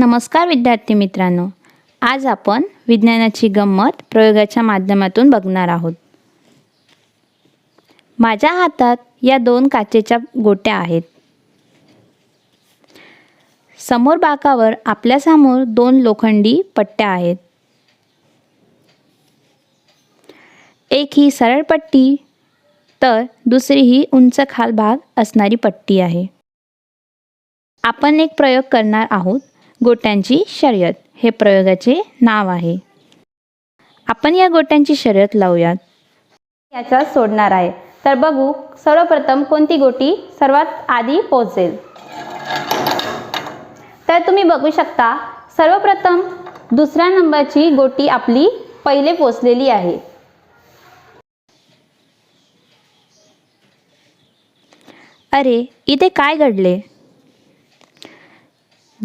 नमस्कार विद्यार्थी मित्रांनो. आज आपण विज्ञानाची गंमत प्रयोगाच्या माध्यमातून बघणार आहोत. माझ्या हातात या दोन काचेच्या गोट्या आहेत. समोर बाकावर आपल्यासमोर दोन लोखंडी पट्ट्या आहेत. एक ही सरळ पट्टी तर दुसरी ही उंच खाल भाग असणारी पट्टी आहे. आपण एक प्रयोग करणार आहोत. गोट्यांची शर्यत. हे प्रयोगाचे नाव आहे. आपण या गोट्यांची शर्यत लावूयात. याचा सोडणार आहे. तर बघू सर्वप्रथम कोणती गोटी सर्वात आधी पोहोचेल? तर तुम्ही बघू शकता सर्वप्रथम दुसऱ्या नंबरची गोटी आपली पहिले पोचलेली आहे. अरे इथे काय घडले?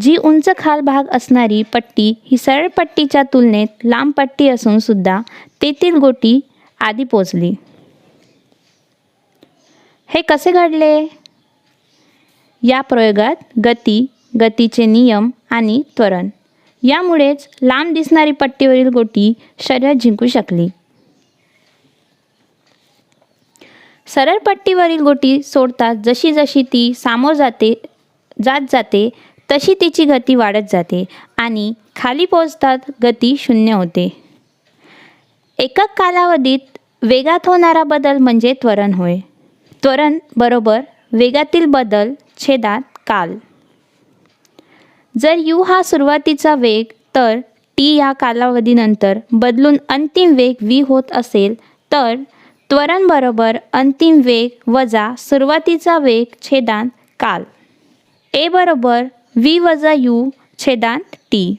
जी उंच खाल भाग असणारी पट्टी ही सरळ पट्टीच्या तुलनेत लांब पट्टी असून सुद्धा तेथील गोटी आधी पोचली. हे कसे घडले? या प्रयोगात गती गतीचे नियम आणि त्वरण यामुळेच लांब दिसणारी पट्टीवरील गोटी शर्यत जिंकू शकली. सरळ पट्टीवरील गोटी सोडताच जशी जशी ती सामोर जाते जात जाते तशी तिची गती वाढत जाते आणि खाली पोचतात गती शून्य होते. एकक कालावधीत वेगात होणारा बदल म्हणजे त्वरण होय. त्वरण बरोबर वेगातील बदल छेदात काल. जर यू हा सुरुवातीचा वेग तर टी या कालावधीनंतर बदलून अंतिम वेग व्ही होत असेल तर त्वरण बरोबर अंतिम वेग वजा सुरुवातीचा वेग छेदांत काल. ए बरोबर व्ही वजा यू छेदांत टी.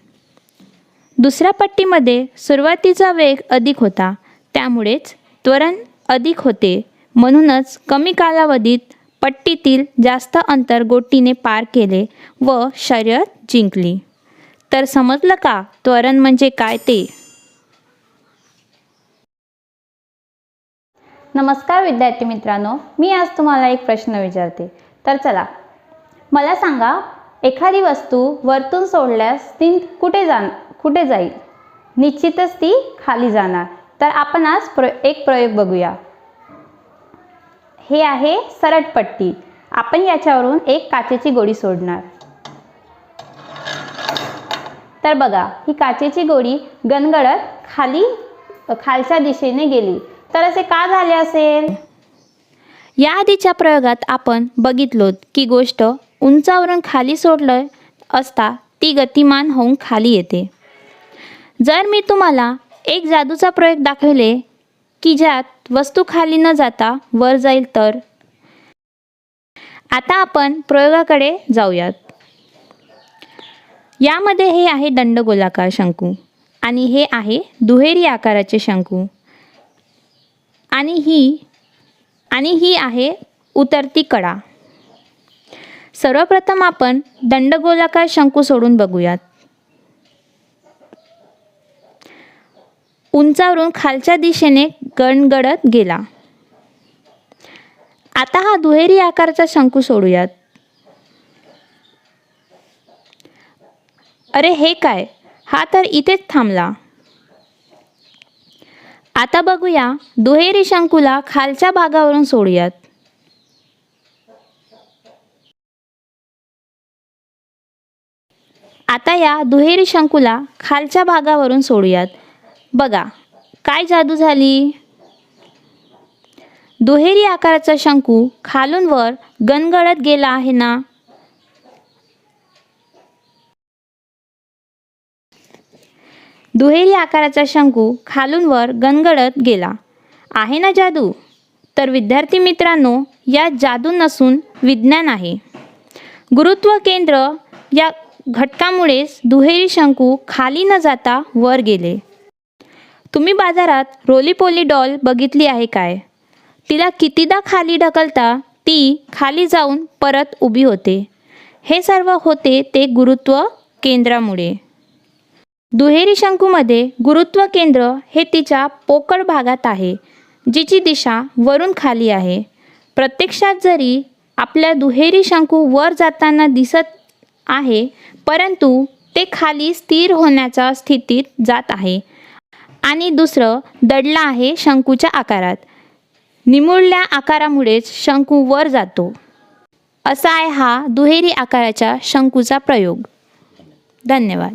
दुसऱ्या पट्टीमध्ये सुरुवातीचा वेग अधिक होता. त्यामुळेच त्वरण अधिक होते. म्हणूनच कमी कालावधीत पट्टीतील जास्त अंतर गोटीने पार केले व शर्यत जिंकली. तर समजलं का त्वरण म्हणजे काय ते? नमस्कार विद्यार्थी मित्रांनो मी आज तुम्हाला एक प्रश्न विचारते. तर चला मला सांगा एखादी वस्तू वरतून सोडल्यास ती कुठे जा कुठे जाईल? निश्चितच ती खाली जाणार. तर आपण आज प्र एक प्रयोग बघूया. हे आहे सरटपट्टी आपण याच्यावरून एक काचेची गोळी सोडणार. तर बघा ही काचेची गोळी गणगडत खाली खालच्या दिशेने गेली. तर असे का झाले असेल? या आधीच्या प्रयोगात आपण बघितलोत की गोष्ट उंचावरून खाली सोडलं असता ती गतिमान होऊन खाली येते. जर मी तुम्हाला एक जादूचा प्रयोग दाखवले की ज्यात वस्तू खाली न जाता वर जाईल तर? आता आपण प्रयोगाकडे जाऊयात. यामध्ये हे आहे दंडगोलाकार शंकू आणि हे आहे दुहेरी आकाराचे शंकू. आणि ही आणि ही आहे उतरती कडा. सर्वप्रथम आपण दंडगोलाकार शंकू सोडून बघूयात. उंचावरून खालच्या दिशेने गणगडत गेला. आता हा दुहेरी आकाराचा शंकू सोडूयात. अरे हे काय? हा तर इथेच थांबला. आता बघूया दुहेरी शंकूला खालच्या भागावरून सोडूयात. आता या दुहेरी शंकूला खालच्या भागावरून सोडूयात. बघा काय जादू झाली? दुहेरी आकाराचा शंकू खालून वर गणगडत गेला आहे ना? दुहेरी आकाराचा शंकू खालून वर गणगडत गेला. आहे ना जादू? तर विद्यार्थी मित्रांनो या जादू नसून विज्ञान आहे. गुरुत्व केंद्र या घटकामुळेच दुहेरी शंकू खाली न जाता वर गेले. तुम्ही बाजारात रोलीपोली डॉल बघितली आहे काय? तिला कितीदा खाली ढकलता ती खाली जाऊन परत उभी होते. हे सर्व होते ते गुरुत्व केंद्रामुळे. दुहेरी शंकूमध्ये गुरुत्व केंद्र हे तिच्या पोकळ भागात आहे जिची दिशा वरून खाली आहे. प्रत्यक्षात जरी आपल्या दुहेरी शंकू वर जाताना दिसत आहे परंतु ते खाली स्थिर होण्याच्या स्थितीत जात आहे. आणि दुसरं दडला आहे शंकूच्या आकारात. निमुळल्या आकारामुळेच शंकू वर जातो. असा आहे हा दुहेरी आकाराच्या शंकूचा प्रयोग. धन्यवाद.